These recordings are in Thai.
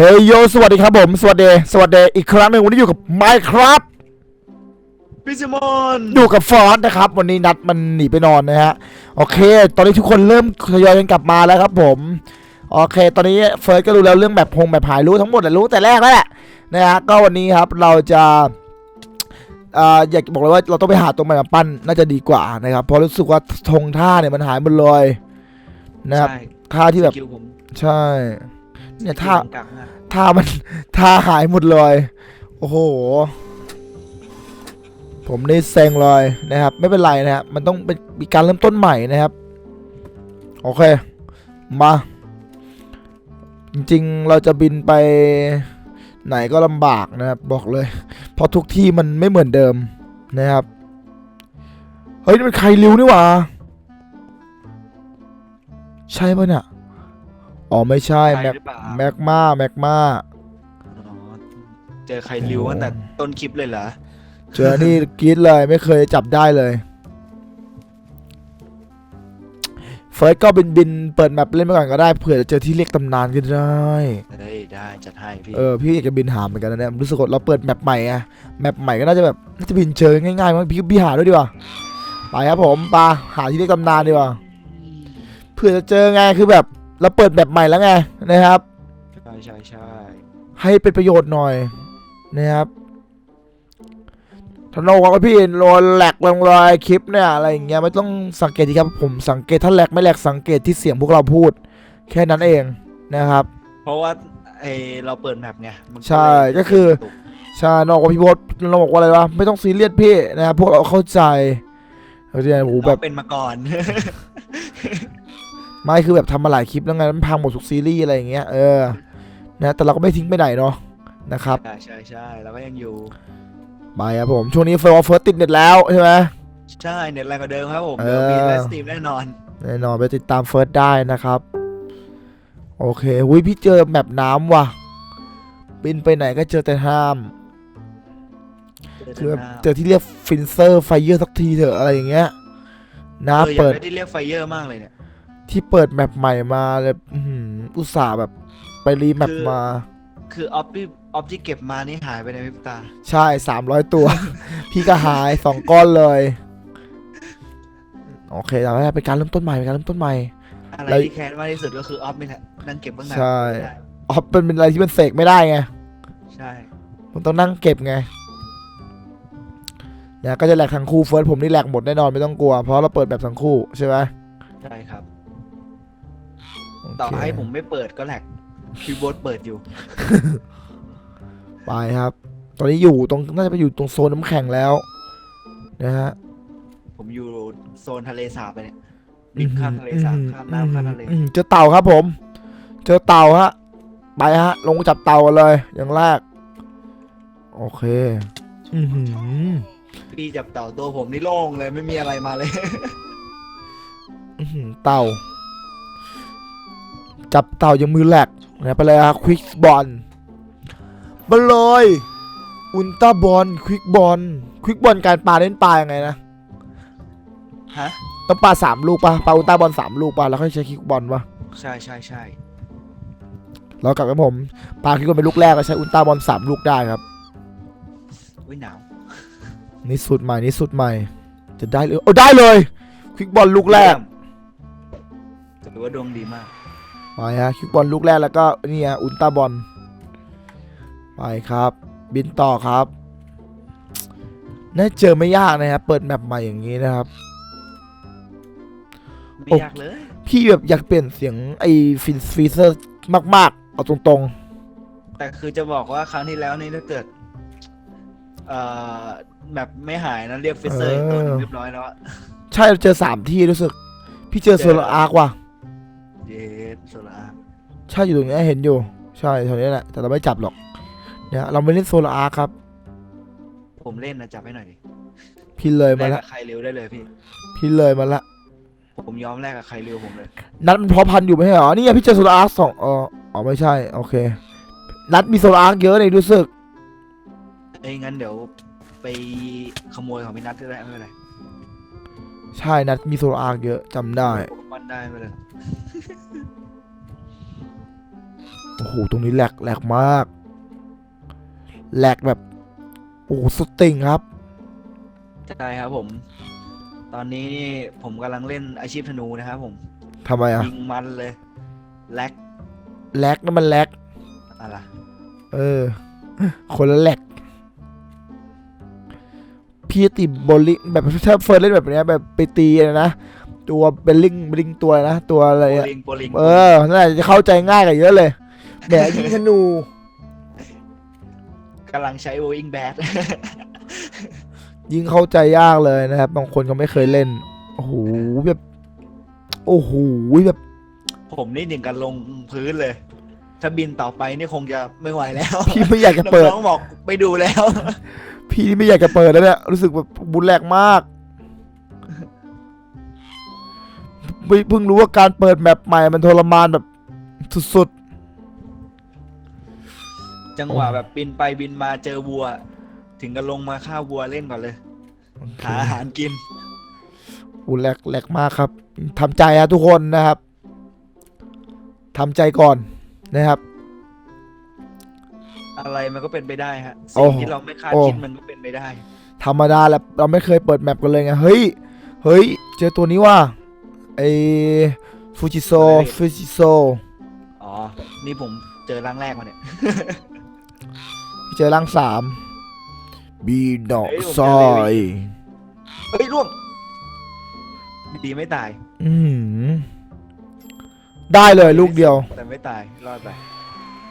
เฮ้ยโย สวัสดีครับผม สวัสดี สวัสดีอีกครั้งหนึ่งวันนี้อยู่กับ Minecraft พี่ซิมอนอยู่กับฟอนต์นะครับ วันนี้นัดมันหนีไปนอนนะฮะ โอเค ตอนนี้ทุกคนเริ่มทยอยกันกลับมาแล้วครับผม โอเค ตอนนี้เฟิร์สก็รู้แล้วเรื่องแบบพงแบบหายรู้ทั้งหมดแหละรู้แต่แรกแล้วแหละนะฮะ ก็วันนี้ครับเราจะอ่าอยากจะบอกเลยว่าเราต้องไปหาตัวใหม่มาปั้นน่าจะดีกว่านะครับ เพราะรู้สึกว่าธงท่าเนี่ยมันหายหมดเลยนะครับใช่ท่าที่แบบสกิลผมใช่เนี่ยท่า ท่ามันท่าหายหมดเลย โอ้โห ผมนี่เซ็งเลยนะครับ ไม่เป็นไรนะครับ มันต้องเป็นมีการเริ่มต้นใหม่นะครับ โอเค มา จริงๆ เราจะบินไปไหนก็ลำบากนะครับ บอกเลย เพราะทุกที่มันไม่เหมือนเดิมนะครับ เฮ้ยนี่มันใครริ้วนี่หว่า ใช่ปะเนี่ย อ๋อไม่ใช่ใช่แม็กหรือเปล่า แม็กมาแม็กมาอ๋อเจอใครริวตั้งแต่ต้นคลิปเลยเหรอ เจอนี่กรีดเลยไม่เคยจับได้เลยเฟิร์สก็บินบินเปิดแมปเล่นไปก่อนก็ได้เผื่อจะเจอที่เรียกตำนานก็ได้เฮ้ยได้จัดให้พี่ เออพี่อยากจะบินหาเหมือนกันนะเนี่ยรู้สึกว่าเราเปิดแมปใหม่อะแมปใหม่ก็น่าจะแบบน่าจะบินเจอง่ายๆมั้งพี่พี่หาด้วยดีกว่าไปครับผมปาหาที่เรียกตำนานดีกว่าเผื่อจะเจอไงคือแบบ เราเปิดแมปใหม่แล้วไงนะครับ ใช่ใช่ใช่ให้เป็นประโยชน์หน่อยนะครับถ้าโนบอกว่าพี่โดนแหลกลงรอยคลิปเนี่ยอะไรอย่างเงี้ยไม่ต้องสังเกตดีครับผมสังเกตถ้าแหลกไม่แหลกสังเกตที่เสียงพวกเราพูด แค่นั้นเองนะครับ เพราะว่าไอเราเปิดแมปไงมันใช่เลยก็คือกระตุกใช่นอกว่าพี่โบทเราบอกว่าอะไรวะไม่ต้องซีเรียสพี่นะครับพวกเราเข้าใจเขาใจโอ้โหแบบเราเป็นมาก่อน ไม่คือแบบทำมาหลายคลิปแล้วไงมันพังหมดทุกซีรีส์อะไรอย่างเงี้ยเออนะแต่เราก็ไม่ทิ้งไปไหนเนาะนะครับใช่ใช่ใช่เราก็ยังอยู่ไปครับผมช่วงนี้เฟิร์สเฟิร์สติดเน็ตแล้วใช่ไหมใช่เน็ตแรงกว่าเดิมครับผมเออเดี๋ยวมีไลฟ์สตรีมแน่นอนแน่นอนไปติดตามเฟิร์สได้นะครับโอเคหุยพี่เจอแมปน้ำว่ะ บินไปไหนก็เจอแต่ห้ามคือแบบเจอที่เรียกฟินเซอร์ไฟเยอร์สักทีเถอะอะไรอย่างเงี้ยนะเอออยาเปิกดได้ที่เรียกไฟเยอร์มากเลยเนี่ย ที่เปิดแมปใหม่มาเลยอื้อหืออุตส่าห์แบบไปรีแมปคือมา คือออฟที่ออฟที่เก็บมานี่หายไปในพริบตา ใช่สามร้อยตัว พี่ก็หายสองก้อนเลย โอเคแต่ว่าเป็นการเริ่มต้นใหม่เป็นการเริ่มต้นใหม่ อะไรแล้วที่แค้นมากที่สุดก็คือออฟนี่แหละนั่งเก็บบ้างนานใช่ไม่ได้อ๋อเป็นเป็นอะไรที่มันเสกไม่ได้ไง ใช่มันต้องนั่งเก็บไงเนี่ยก็จะแหลกทั้งคู่เฟิร์สผมนี่แหลกหมดแน่นอนไม่ต้องกลัว เพราะเราเปิดแบบทั้งคู่ใช่ไหมใช่ครับโอเค ต่อให้ผมไม่เปิดก็แหลกพี่โบทเปิดอยู่ ไปครับ ตอนนี้อยู่ตรงน่าจะไปอยู่ตรงโซนน้ำแข็งแล้วนะฮะ ผมอยู่โซนทะเลสาบไปเนี่ยริมข้ามทะเลสาบข้ามน้ำข้ามทะเลอืมเจอเต่าครับผม เจอเต่าฮะ ไปฮะ ลงจับเต่ากันเลย อย่างแรก โอเค อือหือพี่จับเต่าตัวผมนี่โล่งเลยไม่มีอะไรมาเลยอื้อหือเต่า จับเต่ายังมือแหลกนะไปเลยครับควิกบอลมาเลยอุลตร้าบอลควิกบอลควิกบอลการปาเล่นปลายังไงนะฮะต้องปาสามลูกปะปาอุลตร้าบอลสามลูกปะแล้วค่อยใช้ควิกบอลปะใช่ใช่ใช่แล้วกลับกับผมปาควิกบอลเป็นลูกแรกก็ใช้อุลตร้าบอลสามลูกได้ครับอุ้ยหนาวนี่สุดใหม่นี่สุดใหม่ จะได้เลยโอ้ได้เลยควิกบอลลูกแรกถือว่าดวงดีมาก ไปฮะควิกบอลลูกแรกแล้วก็นี่ฮะอุลตร้าบอลไปครับ บินต่อครับน่าเจอไม่ยากนะครับเปิดแมปใหม่อย่างนี้นะครับไม่โอ้ยากเลยพี่แบบอยากเปลี่ยนเสียงไอ้ฟินฟีเซอร์มาก ๆ เอาตรงแต่คือจะบอกว่าครั้งที่แล้วนี่ถ้าเกิดเอ่อแบบไม่หายนะเรียกฟิเซอร์อีกตัวหนึงเรียบร้อยแล้วอะๆใช่เราเจอสามที่รู้สึก พี่เจอโซลาร์อาร์กว่ะ เยสโซลาร์ใช่อยู่ตรงนี้เห็นอยู่ ใช่แถวนี้แหละ แต่เราไม่จับหรอก เนี่ยเราไม่เล่นโซลาร์อาร์ครับ ผมเล่นนะจับให้หน่อยดิพี่เลยแลมากละ กับใครเร็วได้เลยพี่ พี่เลยมาละ ผมยอมแลกกับใครเร็วผมเลย นัดมันเพาะพันธุ์อยู่ไม่ใช่เหรอ นี่ไงพี่เจอโซลาร์อาร์สองอ๋ออ๋อไม่ใช่ โอเค นัดมีโซลาร์อาร์เยอะเลยรู้สึก เอ้ยงั้นเดี๋ยวไปขโมยของพี่นัทก็ได้ไม่เป็นไรใช่นัดมีโซลาร์อาร์เยอะจำได้มัน ได้ไม่เป็นไรโอ้โหตรงนี้แหลกแหลกมากแหลกแบบโอ้โหสุดติ่งครับ ใช่ครับผม ตอนนี้นี่ผมกำลังเล่นอาชีพธนูนะครับผมทำไมอะยิงมันเลยแลกแหลกนั่นมันแหลกอะไรเออ คนละแหลกพี่ติดโบลิ่งแบบถ้าเฟิร์นเล่นแบบเนี้ยแบบไปตีอะนะ ตัวเบลลิงเบลลิงตัวนะตัวอะไรโปอะลิงโปลิงเออนั่นแหละจะเข้าใจง่ายกว่าเยอะเลยแหมยิงธนู กำลังใช้โวอิงแบด ยิงเข้าใจยากเลยนะครับบางคนเขาไม่เคยเล่นโอ้โหแบบ โอ้โหแบบ ผมนี่หนึ่งกันลงพื้นเลย ถ้าบินต่อไปนี่คงจะไม่ไหวแล้วพี่ไม่อยากจะเปิด น้องๆบอกไปดูแล้ว พี่ไม่อยากจะเปิดแล้วเนี่ยรู้สึกแบบบุญแหลกมาก เพิ่งรู้ว่าการเปิดแมปใหม่มันทรมานแบบสุดจังหวะแบบบินไปบินมาเจอวัว ถึงกันลงมาฆ่าวัวเล่นก่อนเลยๆหาอาหารกินบุญแหลกแหลกมากครับทำใจฮะทุกคนนะครับทำใจก่อนนะครับ อะไรมันก็เป็นไปได้ฮะโอ้สิ่งโหที่เราไม่คาดโอ้คิดมันก็เป็นไปได้ ธรรมดาแหละเราไม่เคยเปิดแมปกันเลยไงเฮ้ยเฮ้ย เจอตัวนี้ว่า ไอฟูจิโซอะไรฟูจิโซอ๋อ นี่ผมเจอร่างแรกมาเนี่ย เจอร่างสามบีดอกเฮ้ยผมซเจออเลยยเฮ้ยร่วงดีไม่ตาย อืมได้เลยลูกเดียว แต่ไม่ตาย รอดไป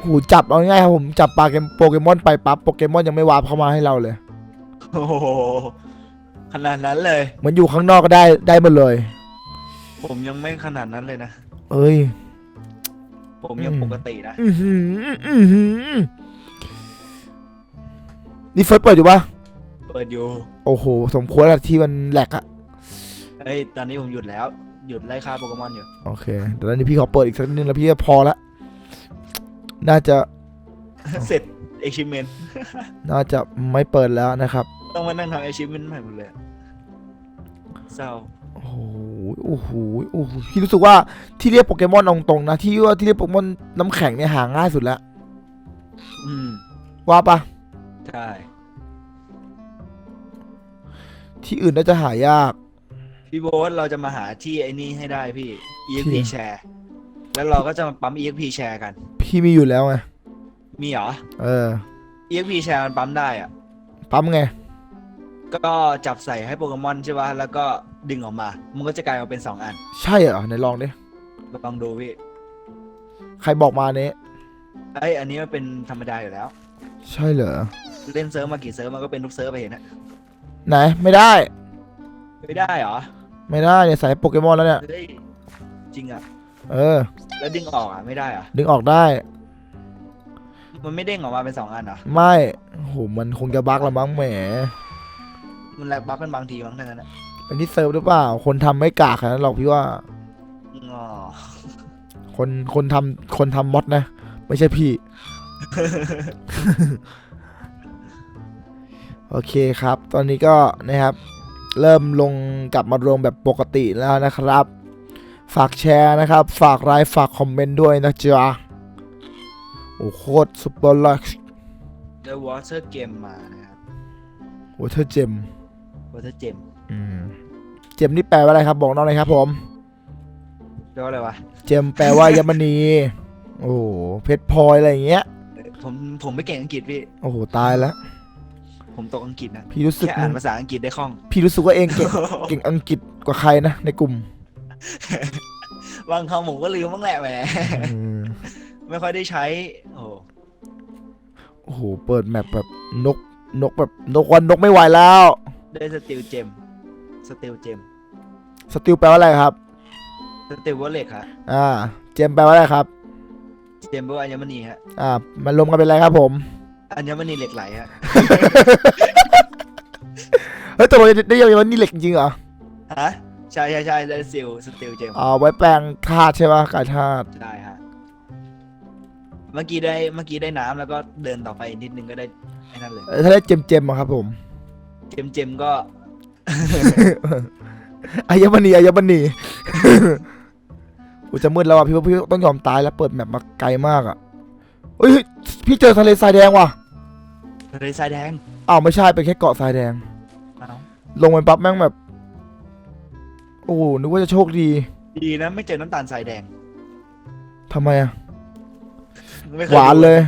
หูจับเอาง่ายๆครับผมจับปลาเกมโปเกมอนไปปั๊บโปเกมอนยังไม่วาร์ปเข้ามาให้เราเลย โอ้โหขนาดนั้นเลยเหมันอยู่ข้างนอกก็ได้ได้หมดเลย ผมยังไม่ขนาดนั้นเลยนะ เอ้ย ผมยังอืมปกตินะ อือหืออือหือนี่เฟิร์สเปิดอยู่ปะเปิดอยู่ โอ้โห สมควรแล้วที่มันแหลกอะเฮ้ย ตอนนี้ผมหยุดแล้ว หยุดไล่ฆ่าโปเกมอนอยู่ โอเคเดี๋ยวนี้พี่ขอเปิดอีกสักนิดนึงแล้วพี่ก็พอละ น่าจะ เสร็จเอชิเมนน่าจะไม่เปิดแล้วนะครับ ต้องมานั่งทำเอชิเมนใหม่หมดเลยเศร้า โอ้โหโอ้โหโอ้โหพี่รู้สึกว่าที่เรียกโปเกมอนเอาตรงๆนะที่ว่าที่เรียกโปเกมอนน้ำแข็งเนี่ยหาง่ายสุดแล้วอืมว่าปะใช่ที่อื่นน่าจะหายาก พี่โบ๊ทเราจะมาหาที่ไอ้นี่ให้ได้พี่ EXP ที่แชร์แล้วเราก็จะมาปั๊ม EXP แชร์กัน พี่มีอยู่แล้วไงมีเหรอ เออ EXP แชร์มันปั๊มได้อะปั๊มไง ก็จับใส่ให้โปเกมอนใช่ป่ะแล้วก็ ดึงออกมา มันก็จะกลายมาเป็นสองอันใช่เหรอไหนลองดิลองดูพี่ใครบอกมาเนี้ไอยอันนี้มันเป็นธรรมดาอยู่แล้ว ใช่เหรอเล่นเซิร์ฟมากี่เซิร์ฟมันก็เป็นทุกเซิร์ฟไปเห็นนะไหนไม่ได้ ไม่ได้เหรอไม่ได้เนี่ยใส่โปเกมอนแล้วเนี่ยเฮ้ยจริงอะ เออ แล้วดึงออกอะไม่ได้อะดึงออกได้ มันไม่เด้งออกมาเป็นสองอันเหรอไม่โอ้โหมันคงจะบั๊กละมั้งแหม มันแลกบัฟกันบางทีมั้งเท่านั้นนะ เป็นที่เซิร์ฟหรือเปล่า คนทำไม่กากขนาดนั้นหรอกพี่ว่าอ๋อคนคนทำคนทำมอดนะ ไม่ใช่พี่ โอเคครับ ตอนนี้ก็นะครับ เริ่มลงกลับมาลงแบบปกติแล้วนะครับ ฝากแชร์นะครับ ฝากไลค์ฝากคอมเมนต์ด้วยนะจ๊ะโอ้โคตรซุปเปอร์ลักเจอวอเตอร์เกมมานะครับวอเทอร์ เจมวอเตอร์เจมอืมเจมนี่แปลว่าอะไรครับ บอกน้องเลยครับ ผมเรียกว่าอะไรวะ เจมแปลว่ายมณี โอ้โหเพชรพลอยอะไรอย่างเงี้ย ผมผมไม่เก่งอังกฤษพี่ โอ้โหตายแล้ว ผมตกอังกฤษนะพี่รู้สึก แค่อ่านภาษาอังกฤษได้คล่อง พี่รู้สึกว่าเองเก่งเก่งอังกฤษกว่าใครนะในกลุ่มบางคำผมก็ลืมบ้างแหละแหม อืมไม่ค่อยได้ใช้ โอ้โหโอ้โหเปิดแมปแบบนกนกแบบนกวันนกไม่ไหวแล้ว ได้สติลเจม สติลเจมสติลแปลว่าอะไรครับสติลวอลเล็กฮะอ่า เจมแปลว่าอะไรครับ เจมแปลว่าอัญมณีฮะอ่า มันรวมกันเป็นอะไรครับผม อัญมณีเหล็กไหลฮะเฮ้ยตกลงได้ยังไงว่านี่เหล็กจริงๆเหรอ ฮะใช่ใช่ใช่ได้ซิลสติลเจมอ๋อ ไว้แปลงธาตุใช่ปะกายธาตุได้ฮะเมื่อกี้ได้เมื่อกี้ได้น้ำแล้วก็เดินต่อไปนิดนึงก็ได้ไอ้นั่นเลย เออถ้าได้เจมเจมอะครับผม เจมเจมก็ อายมณีอายมณีกูจะมืดแล้วอะพี่ว่าพี่ต้องยอมตายแล้วเปิดแมปมาไกลมากอะเฮ้ยพี่เจอทะเลทรายแดงว่ะทะเลทรายแดงอ้าวไม่ใช่เป็นแค่เกาะทรายแดงเอ้าลงไปปั๊บแม่งแบบ โอ้โหนึกว่าจะโชคดี ดีนะไม่เจอน้ำตาลทรายแดงทำไมอะไม่คหวานเลย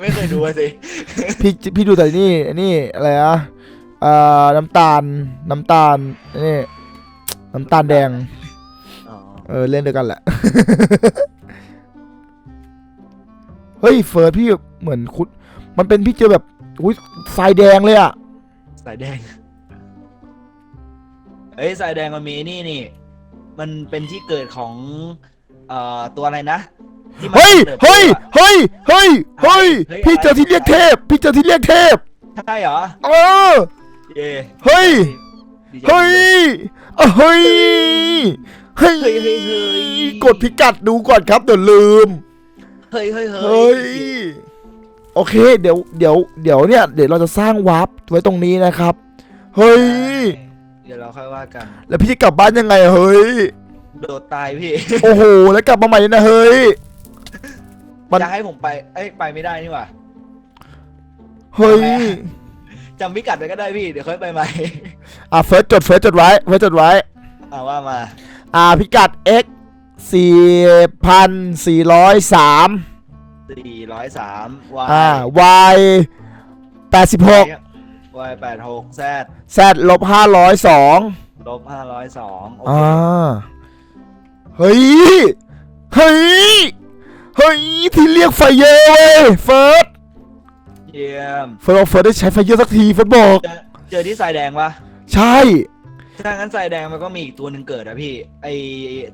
ไม่เคยดูอะสิพี่พี่ดูแต่นี่นี่อะไรอะเอ่อน้ำตาลน้ำตาลนี่น้ำตาลแดง อ๋อเออเล่นด้วยกันแหละ เฮ้ยเฟิร์สพี่เหมือนคุณมันเป็นพี่เจอแบบอุ้ยทรายแดงเลยอะสายแดงเอ้ยสายแดงมันมีนี่นี่ มันเป็นที่เกิดของเอ่อตัวอะไรนะที่มันเฮ้ยติบโตเฮ้ยอะเฮ้ยเฮ้ยเฮ้ยเฮ้ยพี่เจอที่เรียกเทพ พี่เจอที่เรียกเทพ ใช่เหรอ เออ เย่เฮ้ย ดีใจเฮ้ยเอ้ยเฮ้ย เฮ้ย เฮ้ยเฮ้ยเฮ้ย กดพิกัดดูก่อนครับเดี๋ยวลืม เฮ้ยเฮ้ยเฮ้เฮ้ยโอเค เดี๋ยว เดี๋ยว เดี๋ยวเนี่ย เดี๋ยวเราจะสร้างวาร์ปไว้ตรงนี้นะครับ เฮ้ย เดี๋ยวเราค่อยว่ากัน แล้วพี่จะกลับบ้านยังไงอะเฮ้ย โดดตายพี่โอ้โห แล้วกลับมาใหม่นะเฮ้ย มัน จะให้ผมไป เอ้ยไปไม่ได้นี่หว่า เฮ้ย จำพิกัดไปก็ได้พี่ เดี๋ยวค่อยไปใหม่ อะเฟิร์สจดเฟิร์สจดไว้เฟิร์สจดไว้ อ่าว่ามา อ่าพิกัด x สี่พันสี่ร้อยสามสี่ร้อยสามวายอ่า y แปดสิบหกวายแปดหกแซด z ลบห้าร้อยสองลบห้าร้อยสองโออ่าเคเฮ้ย เฮ้ย เฮ้ย ที่เรียกไฟเยอร์เว้ยเฟิร์ส เยี่ยมเฟิร์สบอกเฟิร์สได้ใช้ไฟเยอร์สักทีเฟิร์สบอก เจอเจอที่สายแดงปะใช่ ถ้างั้นสายแดงมันก็มีอีกตัวหนึ่งเกิดอะพี่ ไอ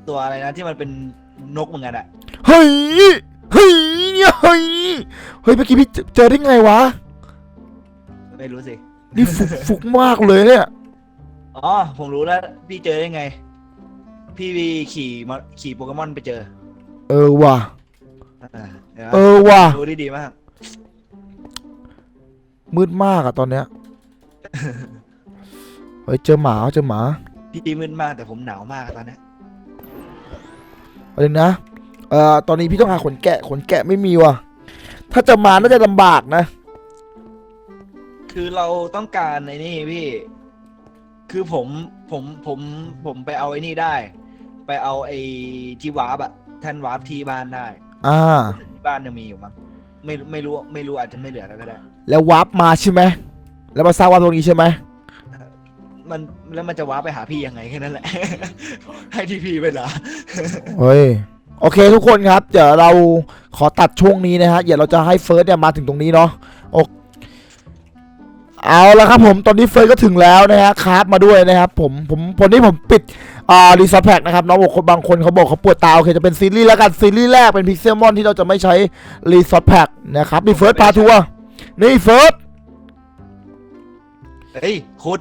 ตัวอะไรนะที่มันเป็นนกเหมือนกันอะเฮ้ย เฮ้ยเนี่ยเฮ้ย เฮ้ยเมื่อกี้พี่เจเจอได้ไงวะ ไม่รู้สิ นี่ฟุก ฟุกมากเลยเนี่ย อ๋อ ผมรู้แล้วพี่เจอได้ไง พี่วีขี่มาขี่โปเกมอนไปเจอเออว่ะ อ่าเห็นไหมเออว่ะ รู้ได้ดีมาก มืดมากอะตอนเนี้ยเฮ้ยเจอหมาเจอหมาพี่มืดมากแต่ผมหนาวมากอะตอนเนี้ยอะไรนะเอ่อตอนนี้พี่ต้องหาขนแกะขนแกะไม่มีว่ะ ถ้าจะมาน่าจะลำบากนะ คือเราต้องการไอ้นี่พี่ คือผมผมผมผมไปเอาไอ้นี่ได้ ไปเอาไอ้ที่วาร์ปอะแท่นวาร์ปที่บ้านได้ อ่าที่บ้านยังมีอยู่มั้งไม่ไม่รู้ไม่รู้อาจจะไม่เหลือแล้วก็ได้ แล้ววาร์ปมาใช่ไหมแล้วมาสร้างวาร์ปตรงนี้ใช่ไหมมันแล้วมันจะวาร์ปไปหาพี่ยังไงแค่นั้นแหละ ให้ที่พี่ไปเหรอ เฮ้ยโอเคทุกคนครับ เดี๋ยวเราขอตัดช่วงนี้นะฮะเดี๋ยวเราจะให้เฟิร์สเนี่ยมาถึงตรงนี้เนาะโอเอาละครับผมตอนนี้เฟิร์สก็ถึงแล้วนะฮะคราฟมาด้วยนะครับผมผมวันนี้ผมปิดอ่ารีสอร์ทแพ็กนะครับน้องบอกคนบางคนเขาบอกเขาปวดตาโอเคจะเป็นซีรีส์แล้วกันซีรีส์แรกเป็นพิกเซลมอนที่เราจะไม่ใช้รีสอร์ทแพ็กนะครับนี่เฟิร์สพาทัวร์ นี่เฟิร์สเฮ้ยขุด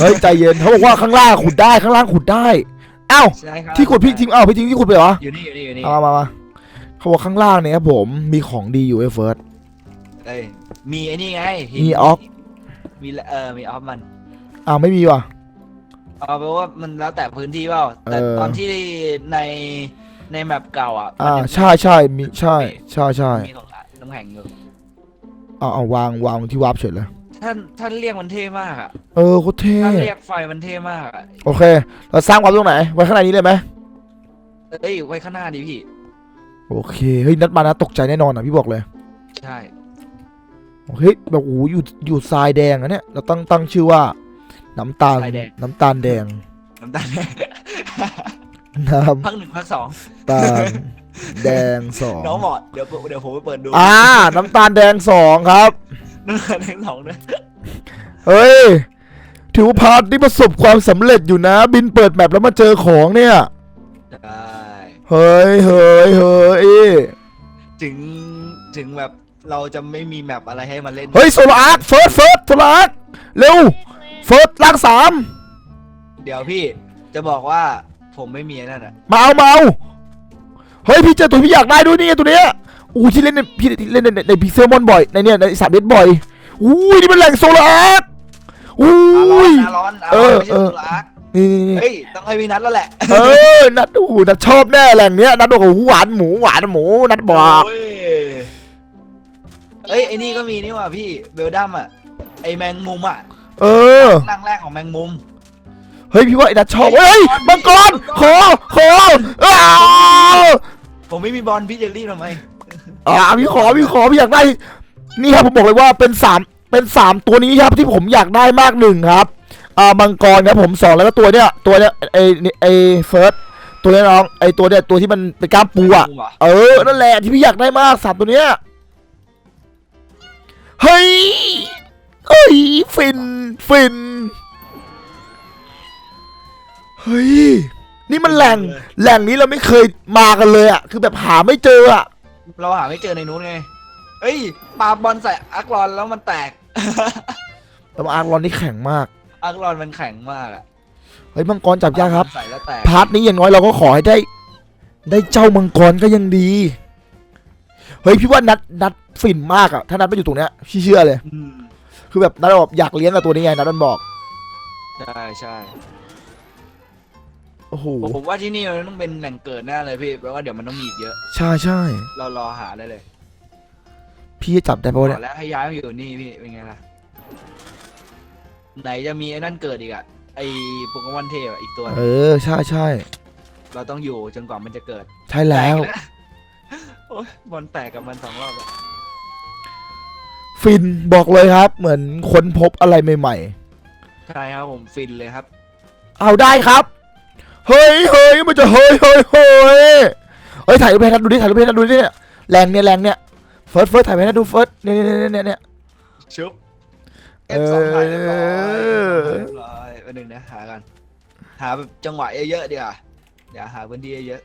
เฮ้ยใจเย็นเขาบอกว่าข้างล่างขุดได้ข้างล่างขุดได้อ้าวใช่ครับที่ขุดพี่ทิ้งอ้าวพี่ทิ้งที่ขุดไปเหรออยู่นี่อยู่นี่อยู่นี่เอามามามาเขาบอกข้างล่างเนี่ยครับผมมีของดีอยู่ไอ้เฟิร์สเอ้ยมีไอ้นี่ไงหินมีออกมีเออมีออฟมันอ้าวไม่มีว่ะเอาไปนว่ามันแล้วแต่พื้นที่เปล่าแต่เออตอนที่ในในแมปเก่าอะอ่ามันยังใช่ใช่มีใช่ใช่ใช่มีของน้ำแข็งอยู่ เอาเอาวางวางที่วาร์ปเฉยเลย ท่านท่านเรียกมันเท่มากอะเออโคตรเท่ท่านเรียกไฟมันเท่มากอะโอเค เราสร้างวาร์ปตรงไหน ไว้ข้างในนี้เลยไหมเอ้ยไว้ข้างหน้าดิพี่ โอเคเฮ้ยนัดมานะตกใจแน่นอนอะพี่บอกเลยใช่เฮ้ยแบบโอ้โหอยู่อยู่ทรายแดงอะเนี่ยเราตั้งตั้งชื่อว่า น้ำตาลน้ำตาลแดงน้ำตาลน้พักหนึ่งพักสองำตาล แดงสองน้องหมอดเดี๋ยวเดี๋ยวผมไปเปิดดูอ่า น้ำตาลแดงสองครับ น้ำตาลแดงสองด้วยเฮ้ย ถือว่าพาร์ทนี่ประสบความสำเร็จอยู่นะ บินเปิดแมปแล้วมาเจอของเนี่ย ใช่เฮ้ยเฮ้ยเฮ้ยถึงถึงแบบเราจะไม่มีแมปอะไรให้มันเล่น เฮ้ยโซลาร์เฟิร์สเฟิร์สโซลาร์เร็ว เฟิร์สล่างสาม เดี๋ยวพี่จะบอกว่าผมไม่มีไอ้นั่นอะมาเอามาเอา เฮ้ยพี่เจอตัวพี่อยากได้ด้วยนี่ไงตัวเนี้ยอู้ที่เล่นในพี่เล่นในในพิกเซลมอนบ่อยในเนี่ยในสามเดดบ่อยอู้ยนี่เป็นแหล่งโซลาร์อู้อาร้อนยอาร้อนอาร้อนไม่ใช่เออตุลานี่นี่นี่เฮ้ยต้องให้พี่นัทแล้วแหละเออนัดโอ้โหนัดชอบแน่แหล่งเนี้ยนัดบอกว่าหวานหมูหวานหมูนัดบอกโอ้ยเอ้ยไอ้นี่ก็มีนี่ว่ะพี่เบลดัมอะไอแมงมุมอะเออร่างแรกของแมงมุม เฮ้ยพี่ว่าไอ้นัทชอบเฮ้ยมังกรขอขออ้าว ผมไม่มีบอลพี่จะรีบทำไมอ่าพี่ขอพี่ขอพี่อยากได้ นี่ครับผมบอกเลยว่าเป็นสามเป็นสามตัวนี้ครับที่ผมอยากได้มากหนึ่งครับอ่ามังกรครับผมสองแล้วก็ตัวเนี้ยตัวเนี้ยไอไอเฟิร์สตัวเนี้ยน้องไอตัวเนี้ยตัวที่มันเป็นกล้ามปูอะแมงมุมเหรเออนั่นแหละที่พี่อยากได้มากสามตัวเนี้ยเฮ้ยเอ้ยฟินฟินเฮ้ย นี่มันแหล่งแหล่งนี้เราไม่เคยมากันเลยอะ คือแบบหาไม่เจออะ เราหาไม่เจอในนู้นไงเอ้ยปาบอลใส่อักรอนแล้วมันแตก แต่ว่าอาร์ลอนนี่แข็งมากอักรอนมันแข็งมากอะเฮ้ยมังกรจับยากครับ ใส่แล้วแตกพาร์ทนี้อย่างน้อยเราก็ขอให้ได้ ได้เจ้ามังกรก็ยังดี เฮ้ยพี่ว่านัดนัดฟินมากอะ ถ้านัดไม่อยู่ตรงเนี้ยพี่เชื่อเลย อืมคือแบบนัดแบบอยากเลี้ยงกับตัวนี้ไงนัดมันบอก ใช่ใช่ โอ้โหผมว่าที่นี่มันต้องเป็นแหล่งเกิดแน่เลยพี่แปลว่าเดี๋ยวมันต้องมีอีกเยอะ ใช่ใช่เรารอหาได้เลยพี่จะจับได้ปะวะเนี่ย แล้วให้ย้ายมาอยู่นี่พี่เป็นไงล่ะ ไหนจะมีไอ้นั่นเกิดอีกอะไอ้โปเกมอนเทพอะอีกตัว เออ ใช่ใช่เราต้องอยู่จนกว่ามันจะเกิดใช่แล้ว ตกนะโอ้ยบอลแตกกับมันสองรอบแล้วฟินบอกเลยครับ เหมือนค้นพบอะไรใหม่ ใช่ครับผมฟินเลยครับ ๆ เอาได้ครับ เฮ้ยเฮ้ยมันจะเฮ้ยเฮ้ยเฮ้ยเฮ้ยถ่ายรูปให้นัดดูดิถ่ายรูปให้นัดดูดิเนี่ยแรงเนี่ยแรงเนี่ยเฟิร์สเฟิร์สถ่ายให้นัดดูเฟิร์สเนี่ยเนี่ยเนี่ยเนี่ยเนี่ยชุบเอ F อสองถ่ายเรียบร้อยเรียบร้อยวันหนึ่งนะหากันหาแบบจังหวะเยอะๆดีกว่าเดี๋ยวหาพื้นที่เยอะ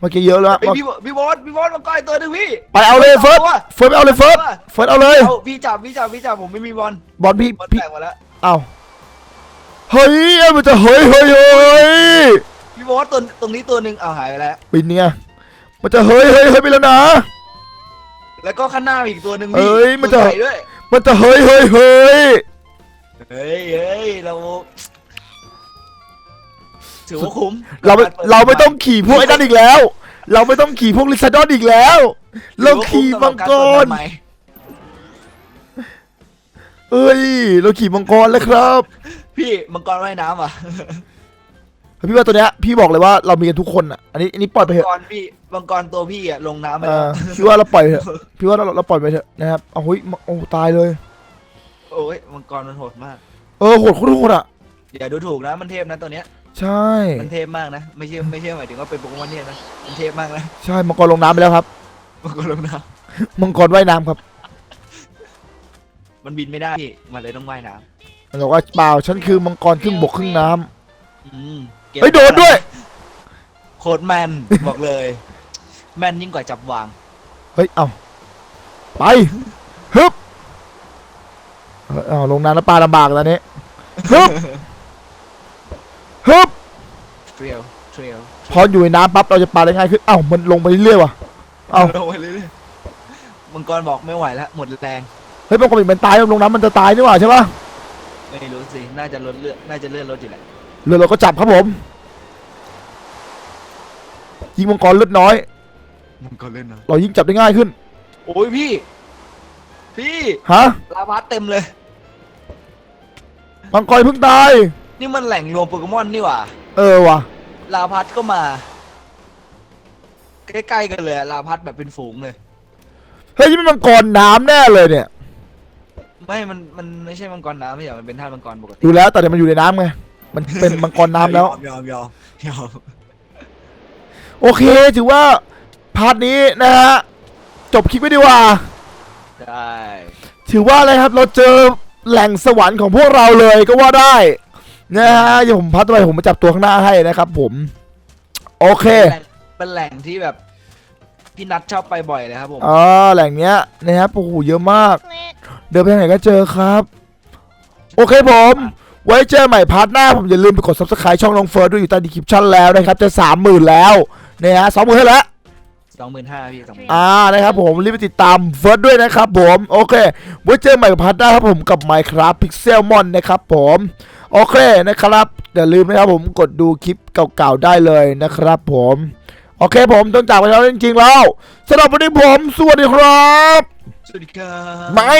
เมื่อกี้เยอะแล้วๆเฮ้ยพี่บอพี่บอสพี่บอสมาก้อยตัวหนึงพี่ไปเอาเลยเฟิร์สอาเฟิร์สไปเอาเลยเฟิร์สเฟิร์สเอาเลยเอาพี่จับพี่จับพี่จับผมไม่มีบอลบอลพี่บอลพี่แตกหมดแล้วเอา เฮ้ยมันจะเฮ้ยเฮ้ยเฮ้ยพี่บอสตัวตรงนี้ตัวหนึ่งเอาหายไปแล้วปินเนี่ยมันจะเฮ้ยเฮ้ยเฮ้ยไปแล้วนะ แล้วก็ข้างหน้าอีกตัวหนึ่งเอ้ยมันจะ ตัวใหญ่ด้วยมันจะเฮ้ยเฮ้ยเฮ้ยเฮ้ยเฮ้ยเราถือว่าคุ้มเราไม่กับกปิดเราไม่ต้องขี่พวกไอ้นั่นอีกแล้ว เราไม่ต้องขี่พวกลิซาดอนอีกแล้ว เราขี่มังกรถือว่าคุ้มสำหบาเปิดใหม่เอ้ย เราขี่มังกรแล้วครับ พี่มังกรว่ายน้ำอะพี่ว่าตัวเนี้ยพี่บอกเลยว่าเรามีกันทุกคนอะอันนี้อันนี้ปล่อยไปมัเถงอะกรพี่มังกรตัวพี่อะลงน้ำไปเอแล้วอพี่ว่าเราปล่อยเถอะพี่ว่าเราเราปล่อยไปเถอะนะครับเอาหุยโอ้ตายเลย โอ้ยมังกรมันโหดมากเออโหดโคตรโหดอะอย่าดูถูกนะมันเทพนะตัวเนี้ยใช่ มันเทพมากนะไม่ใช่ไม่ใช่หมายถึงว่าเป็นโปเกมอนเทพนะมันเทพมากนะใช่มังกรลงน้ำไปแล้วครับ มังกรลงน้มังกรว่ายน้ำครับำมันบินไม่ได้พี่มันเลยต้องว่ายน้ มันบอกว่าเปล่าฉันคือมังกรครึ่งบกครึ่งน้ำอืมก็บำเฮ้ยโดนด้วย โคตรแมนบอกเลย แมนยิ่งกว่าจับวาง เฮ้ย เอาไปฮึบเอ้ยเอาลงน้ำแล้วปลาลำบากตอนนี้ฮึบฮึบเทรียลเทรียลพออยู่ในน้ำปั๊บเราจะปลาได้ง่ายขึ้นเอ้ามันลงไปเรื่อยๆว่ะ เอ้า ลงไปเรื่อยๆมังกรบอกไม่ไหวแล้วหมดแรง เฮ้ยปกติมันตายลงน้ำมันจะตายนี่หว่าใช่ปะ ไม่รู้สิ น่าจะลดเลือดน่าจะเลือดลดอยู่แหละเรือเราก็จับครับผม ยิงมังกรเลือดน้อยมังกรเล่นนะเรายิ่งจับได้ง่ายขึ้น โอ้ยพี่ พี่ฮะ ลาพัสเต็มเลย มังกรเพิ่งตาย นี่มันแหล่งรวมโปเกมอนนี่หว่า เออว่ะ ลาพัสก็มา ใกล้ๆกันเลยอะลาพัสแบบเป็นฝูงเลย เฮ้ยนี่มันมังกรน้ำแน่เลยเนี่ย ไม่ มัน มันไม่ใช่มังกรน้ำไม่ใช่เหรอมันเป็นท่าตุมังกรปกติดูแล้วแต่เดี๋ยวมันอยู่ในน้ำไงมันเป็นมังกรน้ำแล้ว ยอมยอมยอมโอเคถือว่าพาร์ทนี้นะฮะจบคลิปไว้ดีกว่า ได้ ถือว่าอะไรครับเราเจอแหล่งสวรรค์ของพวกเราเลยก็ว่าได้นะฮะเดี๋ยวผมพัดไปผมมาจับตัวข้างหน้าให้นะครับผม โอเค เป็นแหล่งเป็นแหล่งที่แบบ พี่นัทชอบไปบ่อยเลยครับผมอ๋อแหล่งเนี้ยนะครับโอ้โหเยอะมาก เดินไปทางไหนก็เจอครับ โอเคผม ไว้เจอใหม่พาร์ทหน้า ผมอย่าลืมไปกด subscribe ช่องน้องเฟิร์สด้วยอยู่ใต้ดีคริปชั่นแล้วนะครับ จะสามหมื่นแล้วนะฮะสองหมื่นแล้วสองหมื่นห้าพี่สองหมื่นอ่านะครับผมรีบไปติดตามเฟิร์สด้วยนะครับผมโอเค ไว้เจอใหม่พาร์ทหน้าครับผมกับ Minecraft Pixelmon นะครับผมโอเคนะครับอย่าลืมนะครับผมกดดูคลิปเก่าๆได้เลยนะครับผม โอเคผมต้องจากไปแล้วจริงๆแล้วสำหรับวันนี้ผมสวัสดีครับสสวัสดีครับ ไม่